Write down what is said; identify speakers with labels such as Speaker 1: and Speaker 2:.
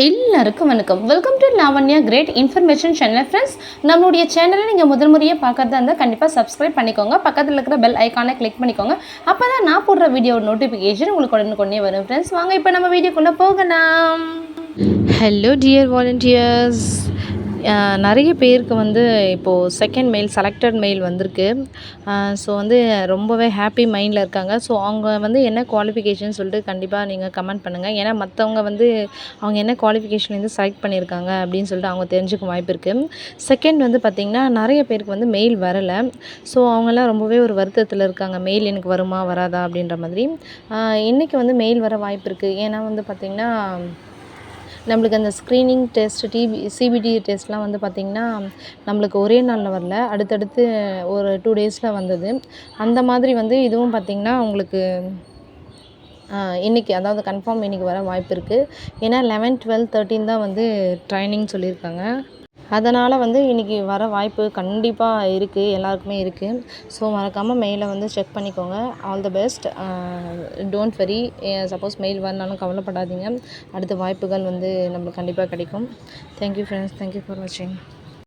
Speaker 1: எல்லாருக்கும் வணக்கம். Welcome to Lavanya great information channel friends நம்மளுடைய சேனலை நீங்கள் முதல் முறையாக பார்க்கறதா இருந்தால் கண்டிப்பாக சப்ஸ்கிரைப் பண்ணிக்கோங்க. பக்கத்தில் இருக்கிற பெல் ஐக்கானை கிளிக் பண்ணிக்கோங்க. அப்போ தான் நான் போடுற வீடியோ நோட்டிஃபிகேஷன் உங்களுக்கு உடனுக்குடனே வரும் ஃப்ரெண்ட்ஸ் வாங்க இப்போ நம்ம வீடியோக்குள்ளே போகலாம்.
Speaker 2: ஹலோ டியர் வாலண்டியர்ஸ் நிறைய பேருக்கு வந்து இப்போது செகண்ட் மெயில் செலக்டட் மெயில் வந்திருக்கு. ஸோ வந்து ரொம்பவே ஹாப்பி மைண்டில் இருக்காங்க. ஸோ அவங்க வந்து என்ன குவாலிஃபிகேஷன் சொல்லிட்டு கண்டிப்பாக நீங்கள் கமெண்ட் பண்ணுங்கள் ஏன்னா மற்றவங்க வந்து அவங்க என்ன குவாலிஃபிகேஷன்லேருந்து செலக்ட் பண்ணியிருக்காங்க அப்படின்னு சொல்லிட்டு அவங்க தெரிஞ்சுக்க வாய்ப்பு இருக்குது செகண்ட் வந்து பார்த்திங்கன்னா நிறைய பேருக்கு வந்து மெயில் வரலை. ஸோ அவங்கெல்லாம் ரொம்பவே ஒரு வருத்தத்தில் இருக்காங்க. மெயில் எனக்கு வருமா வராதா அப்படின்ற மாதிரி. இன்றைக்கி வந்து மெயில் வர வாய்ப்பு இருக்குது ஏன்னா வந்து பார்த்திங்கன்னா நம்மளுக்கு அந்த ஸ்க்ரீனிங் டெஸ்ட் டிபி சிபிடி டெஸ்ட்லாம் வந்து பார்த்திங்கன்னா நம்மளுக்கு ஒரே நாளில் வரல. அடுத்தடுத்து ஒரு டூ டேஸில் வந்தது. அந்த மாதிரி வந்து இதுவும் பார்த்திங்கன்னா உங்களுக்கு இன்றைக்கி அதாவது கன்ஃபார்ம் இன்றைக்கி வர வாய்ப்பு இருக்குது ஏன்னா லெவன் டுவெல் தேர்ட்டின் தான் வந்து ட்ரைனிங் சொல்லியிருக்காங்க. அதனால் வந்து இன்றைக்கி வர வாய்ப்பு கண்டிப்பாக இருக்குது எல்லாருக்குமே இருக்குது ஸோ மறக்காமல் மெயிலை வந்து செக் பண்ணிக்கோங்க. All the best don't worry suppose mail வரனாலும் கவலைப்படாதீங்க. அடுத்த வாய்ப்புகள் வந்து நம்மளுக்கு கண்டிப்பாக கிடைக்கும். தேங்க்யூ ஃப்ரெண்ட்ஸ் தேங்க்யூ ஃபார் வாட்சிங்